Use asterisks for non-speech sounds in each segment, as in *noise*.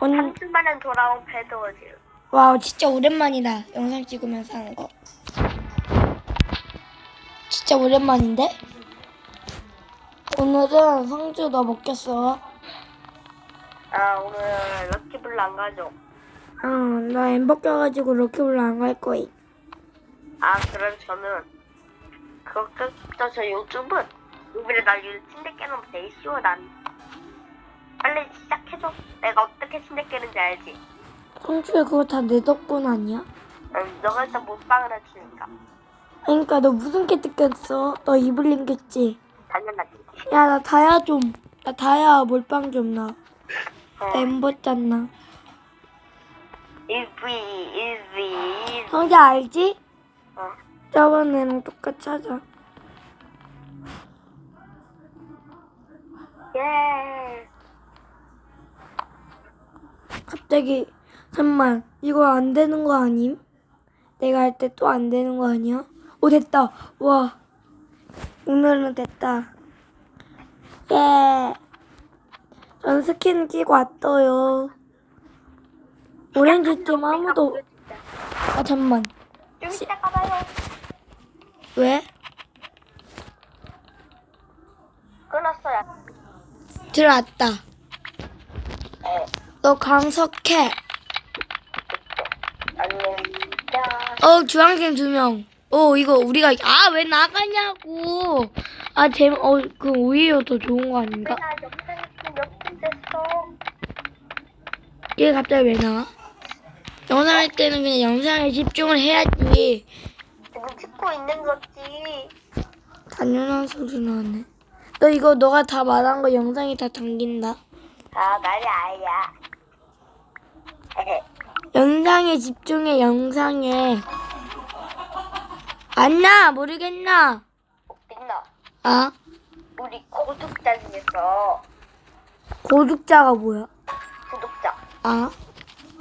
언, 3주 만에 돌아온 배드워즈. 와 진짜 오랜만이다 영상 찍으면서 하는 거 진짜 오랜만인데? 오늘은 성주 너 먹겠어 아, 오늘 럭키블루 안 가죠? 어나 엠버 껴가지고 럭키블루 안갈 거임 아, 그럼 저는 그것부터 저 요즘은 나 요즘 침대 거 되게 난. 빨리 시작해줘. 내가 어떻게 침대 깨는지 알지? 성주야 그거 다 내 덕분 아니야? 응, 너가 일단 몰빵을 해주니까. 그러니까 너 무슨 캐트 꼈어? 너 이블린 꼈지? 당연하지. 야 나 다야 좀 나 다야 몰빵 좀나 어, 나 엠버 짰나 이브이, 이브이. 성주 알지? 어. 저번에랑 똑같이 하자 예. 갑자기 잠만 이거 안 되는 거 아님? 내가 할 때 또 안 되는 거 아니야? 오 됐다 와 오늘은 됐다 예. 전 스킨 끼고 왔어요 오렌지 팀 아무도 아 잠만 좀 이따 가 봐요. 왜? 끊었어요. 들어왔다 네. 너 강석해. 어 주황팀 두명 어 이거 우리가 아 왜 나가냐고 아 재미 어그 오히려 더 좋은 거 아닌가? 얘 갑자기 왜 나와? 영상 할 때는 그냥 영상에 집중을 해야지. 지금 찍고 있는 거지. 당연한 소리 나네. 너 이거 너가 다 말한 거 영상에 다 담긴다. 아, 말이 아야. 영상에 집중해 영상에. 안나 모르겠나? 민나, 아 우리 구독자 중에서 고독자가 뭐야? 구독자 아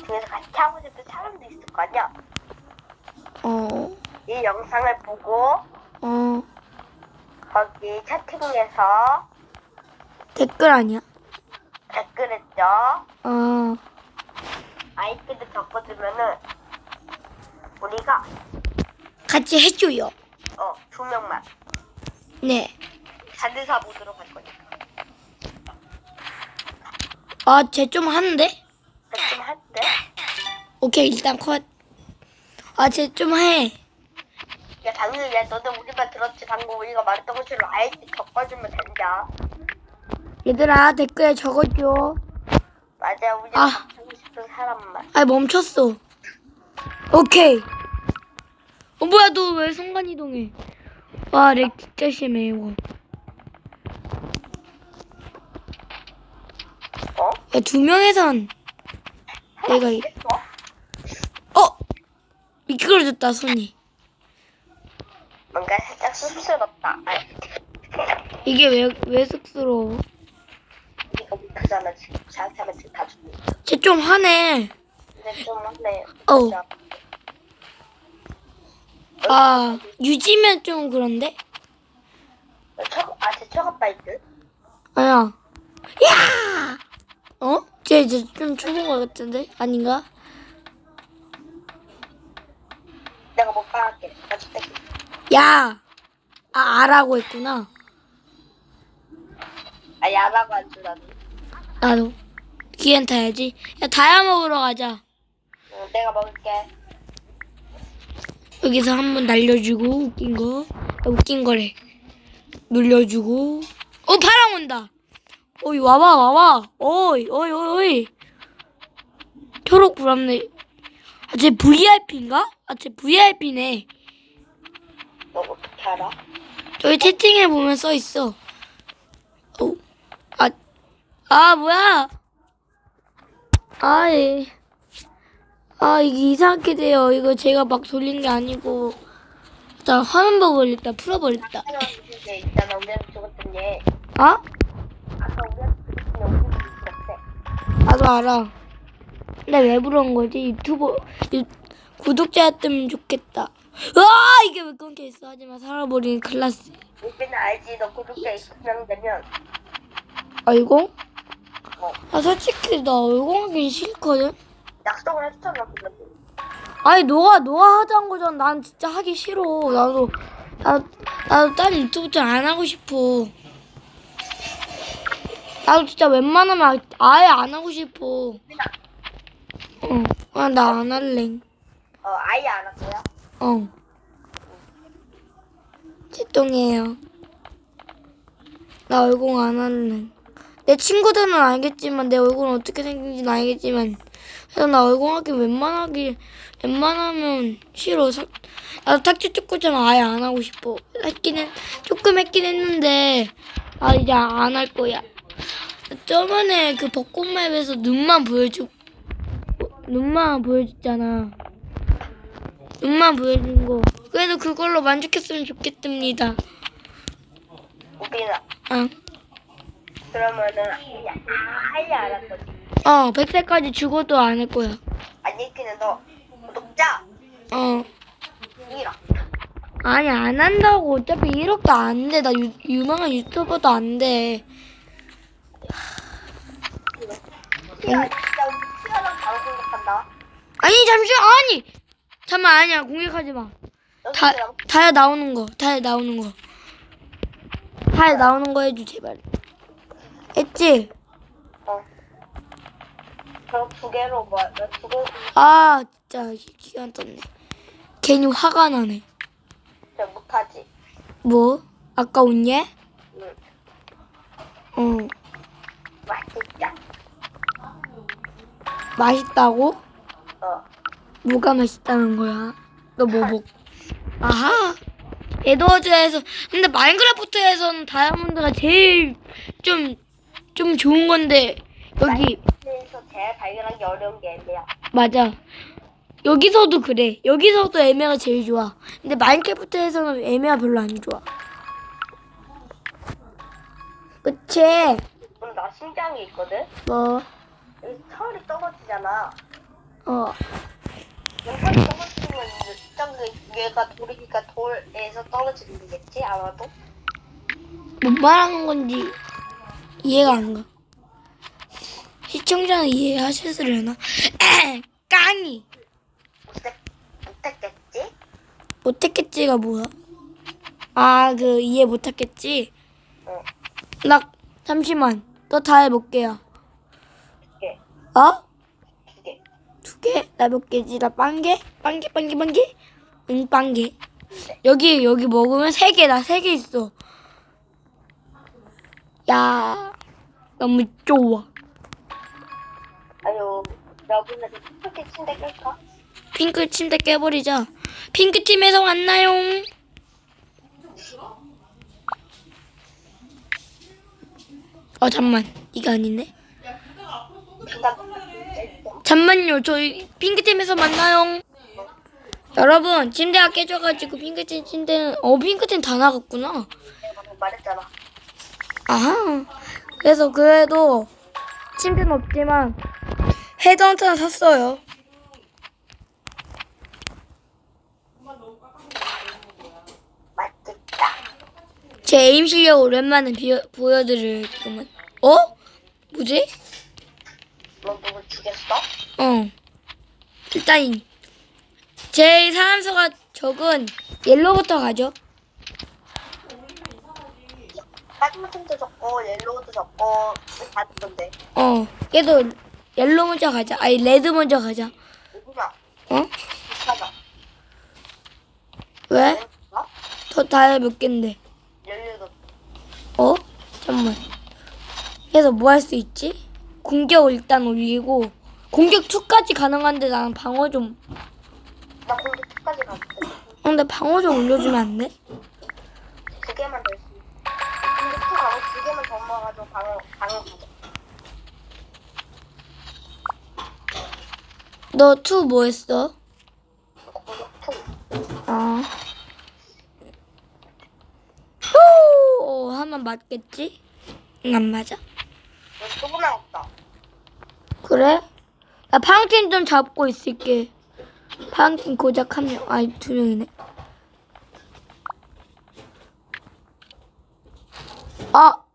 중에서 같이 하고 싶은 사람도 있을 거 아니야? 어. 이 영상을 보고 어, 거기 채팅에서 댓글 아니야? 댓글 했죠. 어, 아이디를 적어주면은 우리가 같이 해줘요. 어 두 명만 네. 자드사 보도록 할 거니까. 아, 쟤 좀 하는데? 좀 할때 오케이, 일단 컷. 아, 쟤 좀 해. 야 당연히 야 너는 우리 말 들었지 방금 우리가 말했던 것처럼 아이디 적어주면 된다. 얘들아, 댓글에 적어줘. 맞아 우리가 아. 하고 싶은 사람만. 아, 멈췄어. 오케이. 어, 뭐야, 너 왜 순간 이동해? 와, 렉 진짜 심해, 이거. 어? 야, 두 명에선 내가, 이- 어? 어! 미끄러졌다, 손이. 뭔가 살짝 쑥스럽다. 아, 이게 왜, 왜 쑥스러워? 이거 못하잖아 지금 다 죽는. 쟤좀 하네. 근데 좀 할래. 어. 아, 유지면 좀 그런데? 척, 아, 제 척업바이트? 아야. 야! 어? 쟤 이제 좀 초보 것 같은데? 아닌가? 내가 못 가갈게. 나 진짜 야! 아, 아라고 했구나. 아, 야라고 안 주라니. 나도. 기엔 타야지. 야, 다야 먹으러 가자. 응, 내가 먹을게. 여기서 한 번 날려주고, 웃긴 거. 야, 웃긴 거래. 눌려주고. 어, 파랑 온다. 어이, 와봐, 와봐. 어이, 어이, 어이, 어이. 초록 부럽네. 아, 쟤 VIP인가? 아, 쟤 VIP네. 너 어떻게 알아? 저기 채팅에 보면 써 있어. 어, 아, 아 뭐야? 아, 예. 아 이게 이상하게 돼요. 이거 제가 막 돌린 게 아니고. 자 화면 일단 풀어버렸다. 하나 주제 있잖아. 우리한테 죽었던 얘. 어? 아까 죽었던 죽었대. 나도 알아. 근데 왜 부른 거지? 유튜버 유, 구독자였으면 좋겠다. 아 이게 왜 끊겨 있어? 하지만 살아버린 클라스. 우리는 알지. 너 구독자 20명 되면 아이고. 어. 아 솔직히 나 얼공하기 싫거든. 약속을 했잖아. 아니 너가 너가 하자는 거잖아. 난 진짜 하기 싫어. 나도 나 나도 딴 유튜브 좀안 하고 싶어. 나도 진짜 웬만하면 아예 안 하고 싶어. 어, 아, 나 안 할래. 어 아예 안 할 거야. 어. 죄송해요. 나 얼굴 안 할래. 내 친구들은 알겠지만 내 얼굴은 어떻게 생긴지는 알겠지만 그래서 나 얼굴 하기 웬만하기 웬만하면 싫어. 사- 나도 탁주 축구장 아예 안 하고 싶어. 했기는 조금 했긴 했는데 아 이제 안 할 거야. 저번에 그 벚꽃맵에서 눈만 보여주 눈만 보여줬잖아. 눈만 보여준 거. 그래도 그걸로 만족했으면 좋겠습니다. 우빈아 응. 그러면은 아예 안 할 거지. 어, 100세까지 죽어도 안 할 거야. 아니 그냥 너 구독자 어. 1억. 아니, 안 한다고. 어차피 1억도 안 돼. 나 유, 유명한 유튜버도 안 돼. 진짜 바로. 아니, 잠시만. 아니! 잠만, 아니야. 공격하지 마. 너 다, 진짜 다에 나오는 거. 다에 나오는 거. 다에 나오는 거 해줘, 제발. 했지? 어. 그럼 두 개로 뭐, 두 개, 아, 진짜 기간 떴네. 괜히 화가 나네. 잘 못하지. 뭐? 아까 웃냐? 응. 어. 맛있다. 맛있다고? 어. 뭐가 맛있다는 거야? 너 뭐 먹? 아하. 에드워즈에서 근데 마인크래프트에서는 다이아몬드가 제일 좀 좀 좋은 건데 여기 그래서 제일 발견하기 어려운 게 애매야. 맞아. 여기서도 그래. 여기서도 애매가 제일 좋아. 근데 마인크래프트에서는 애매가 별로 안 좋아. 그치? 오늘 나게 있거든. 뭐? 여기 털이 떨어지잖아. 어. 털이 떨어지면 일단 그 얘가 돌이니까 돌에서 떨어지는 거겠지 아마도. 뭔 말하는 건지 이해가 안 가. 시청자는 이해하실려나? *coughs* 깡이 못했, 못했겠지? 못했겠지가 뭐야? 아 그 이해 못했겠지? 응. 나 잠시만 너다 해볼게요. 두 개, 어? 두 개. 두 개? 나 몇 개지? 나 빵 개? 빵 개 빵 개 빵 개? 응 빵 개. 여기 여기 먹으면 세 개. 나 세 개 있어. 야 너무 좋아. 아유, 여분한테 특별히 침대 깰까? 핑크 침대 깨버리자. 핑크 팀에서 만나요. 어 잠만 이게 아닌데? 잠만요 저희 핑크 팀에서 만나요. 여러분 침대가 깨져가지고 핑크 팀 침대는 어 핑크 팀 다 나갔구나. 내가 말했잖아. 아하. 그래서 그래도 침대는 없지만 헤드헌터는 샀어요. 맛있다. 제 에임 실력 오랜만에 비어, 보여드릴 거면. 어? 뭐지? 너 누구 죽였어? 어. 일단 제 사람 수가 적은 옐로부터 가죠. 빨간색도 적고 옐로우도 적고 다 적던데. 어. 얘도 옐로 먼저 가자. 아니 레드 먼저 가자. 누구야? 어? 비싸다. 왜? 어? 더 다해 몇 갠데? 연료도 어? 잠깐만. 그래서 뭐 할 수 있지? 공격 일단 올리고 공격 2까지 가능한데 나는 방어 좀. 나 공기 끝까지 갔어. 어, 근데 방어 좀 올려주면 안 돼? 두 개만 더 있어. 공기 투 가고 두 개만 더 모아가지고 방어 방어 가자. 너투 뭐 했어? 아. 후! 어, 하면 맞겠지? 응, 안 맞아? 너 조금 남았다. 그래? 나 파운틴 좀 잡고 있을게. 파운틴 고작 한 명, 아니 두 명이네. 아!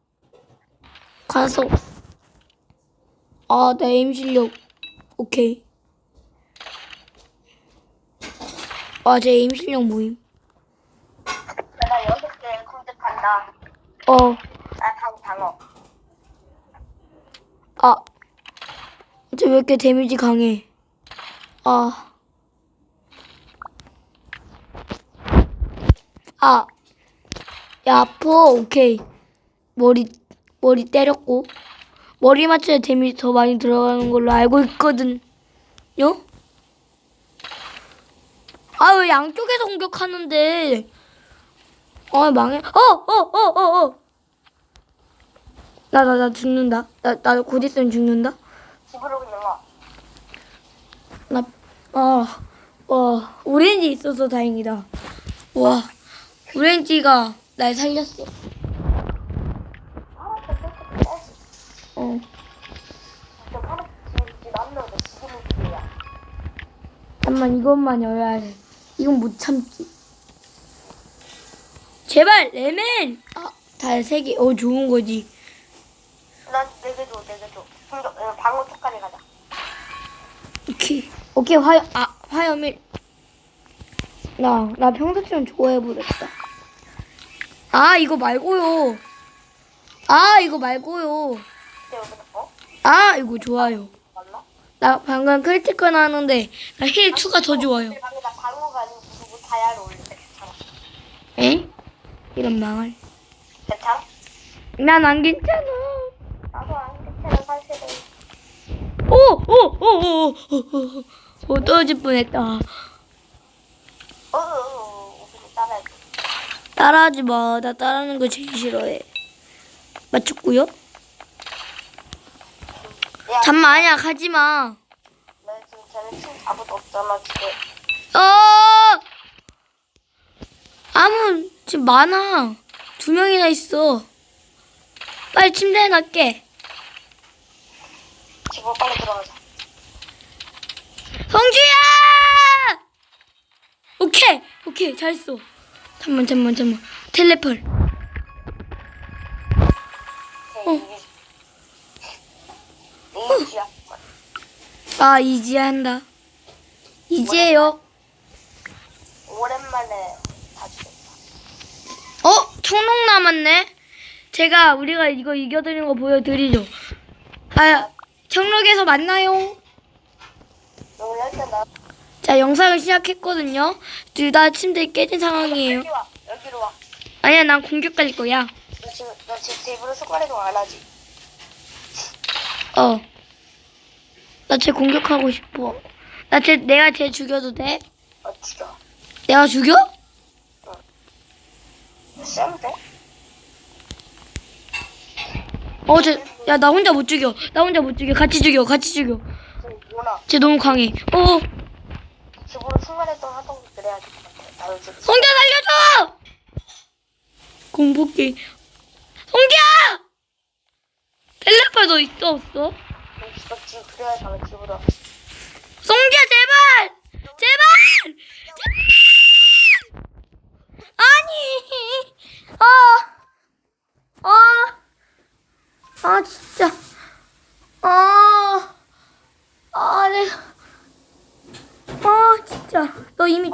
가서 아, 내 에임 실력. 오케이. 아, 제 에임 실력 모임. 내가 여섯 개 컴퓨터한다. 어, 나 방, 방어. 아. 쟤왜 이렇게 데미지 강해? 아. 아. 야, 아파. 오케이. 머리, 머리 때렸고. 머리 맞춰야 데미지 더 많이 들어가는 걸로 알고 있거든요? 아, 왜 양쪽에서 공격하는데? 아, 망해. 어, 어, 어, 어, 어. 나, 나, 나 죽는다. 나, 나 곧 있으면 죽는다. 집으로 그냥 와. 나, 아, 와, 오렌지 있어서 다행이다. 와, 오렌지가 날 살렸어. 아, 저 컴퓨터 빼야지. 어. 저 컴퓨터 지금 남녀도 지금 있어야. 잠만 이것만 열어야 해. 이건 못 참지. 제발 레멘. 아, 다세 개. 어, 좋은 거지. 난네개 줘, 네 개 줘. 공격, 어, 방어 쪽까지 가자. 오케이. 오케이 화염. 아, 화염일. 나, 나 평소처럼 좋아해 보겠다. 아, 이거 말고요. 아, 이거 말고요. 어? 아, 이거 좋아요. 맞나? 나 방금 크리티컬 나왔는데 나힐 추가 더 좋아요. 근데 방금 나 방어가 아니고 누구 다이아를 올렸대. 괜찮아. 에? 이런 망할. 괜찮아? 난 안 괜찮아. 나도 안 괜찮아, 사실은. 오, 오, 오, 오, 오, 오, 오, 오 떨어질 뻔했다. 어, 어, 어, 우리 따라야지. 따라하지 마. 나 따라하는 거 제일 싫어해. 맞췄고요. 야, 잠만 아니야 가지 마. 나 지금 쟤네 팀 아무도 없잖아, 지금. 어. 아무 지금 많아. 두 명이나 있어. 빨리 침대에 놨게. 집으로 빨리 들어가자. 성주야! 오케이, 오케이, 잘했어. 잠만, 잠만, 잠만. 텔레펄. 어. 이지야. 아, 이제 한다. 이제요. 오랜만에. 어, 청록 남았네. 제가 우리가 이거 이겨드린 거 보여드리죠. 아, 청록에서 만나요. 나 자, 영상을 시작했거든요. 둘 다 침대 깨진 상황이에요. 여기 와. 여기로 와. 아니야, 난 공격 갈 거야. 너 지금 너 지금 집으로 습관이동 안 하지? 어. 나 쟤 공격하고 싶어. 나 쟤, 내가 쟤 죽여도 돼? 어 죽여. 내가 죽여? 돼? 어, 쟤, 야, 나 혼자 못 죽여. 나 혼자 못 죽여. 같이 죽여, 같이 죽여. 지금 누나 쟤 너무 강해. 어, 집으로 습관이동 하던 거 그래야 될 것 같아. 나도 지금 성자 살려줘! 공복기. 성자! 텔레파 너 있어, 없어? 너 지금 그래야 지 집으로. 성자, 제발! 제발! 아니! 아! 아! 아, 진짜. 아! 아, 내가. 아, 진짜. 너 이미.